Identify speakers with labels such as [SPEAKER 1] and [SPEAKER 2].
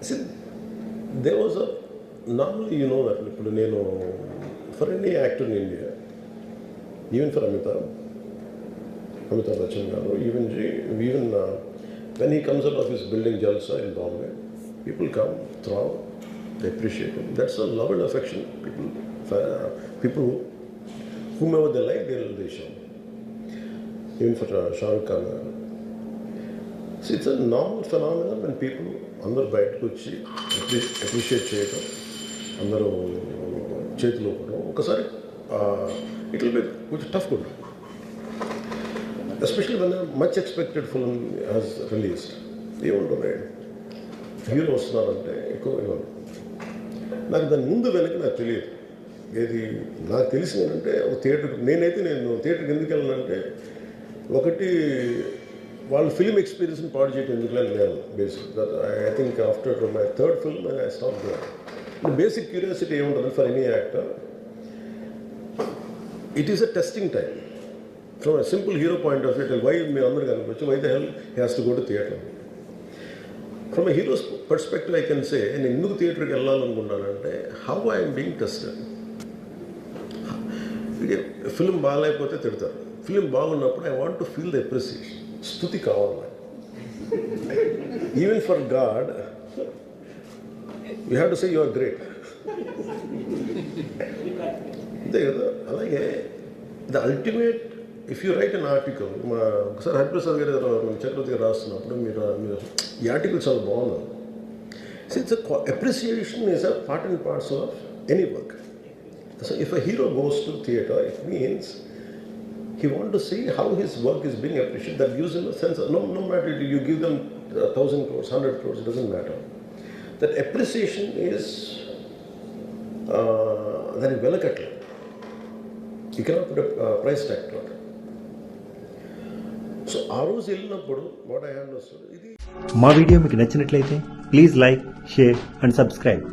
[SPEAKER 1] See, there was a normally you know that ఇప్పుడు నేను for any actor in India even for Amitabh Amitabh Bachchan garu even even when he comes out of his building Jalsa in Bombay people come through they appreciate that's a love and affection people people whom ever they like, they'll they show. Even for uh, Shah Rukh Khan. it's See, normal a and people అందరూ బయటకు వచ్చి appreciate చేయటం అందరూ చేతులు ఇవ్వడం ఒకసారి it will be కొంచెం tough కూడా especially one much expected film has released ఏముంటుంది హీరో వస్తున్నారంటే ఎక్కువ ఇవ్వరు నాకు దాని ముందు వెనక నాకు తెలియదు. ఏది నాకు తెలిసిందంటే ఒక థియేటర్ నేనైతే నేను థియేటర్కి ఎందుకు వెళ్ళానంటే ఒకటి వాళ్ళు ఫిల్మ్ ఎక్స్పీరియన్స్ని పాడు చేయటం ఎందుకు అని నేను basic I think after my third film I stop basic curiosity ఏముంటుంది for any actor it is a testing time from simple hero point of view why మీరు అందరూ కనిపించు why the hell has to go to theatre from a hero's perspective I can say నేను ఎందుకు థియేటర్కి వెళ్ళాలనుకున్నానంటే how I'm being tested film బాగాలేకపోతే తిడతారు. Film బాగున్నప్పుడు I want to feel the appreciation స్థుతి కావాలి నాకు even for god you have to say you are great అంతే కదా అలాగే the ultimate if you write an article మా ఒకసారి హరిప్రసాద్ గారు మన చక్రవర్తి గారు రాస్తున్నప్పుడు మీరు మీరు ఈ ఆర్టికల్ చాలా బాగున్నారు so it's appreciation is a part and parts of any work so if a hero goes to theatre it means he want to see how his work is being appreciated. That gives him a sense of no, no matter you give them a thousand crores, hundred crores, it doesn't matter. That appreciation is uh, that is వెలకట్లేదు you cannot put price tag to so ఆ రోజు వెళ్ళినప్పుడు what I hand ఇది
[SPEAKER 2] మా video మీకు నచ్చినట్లయితే please like share and subscribe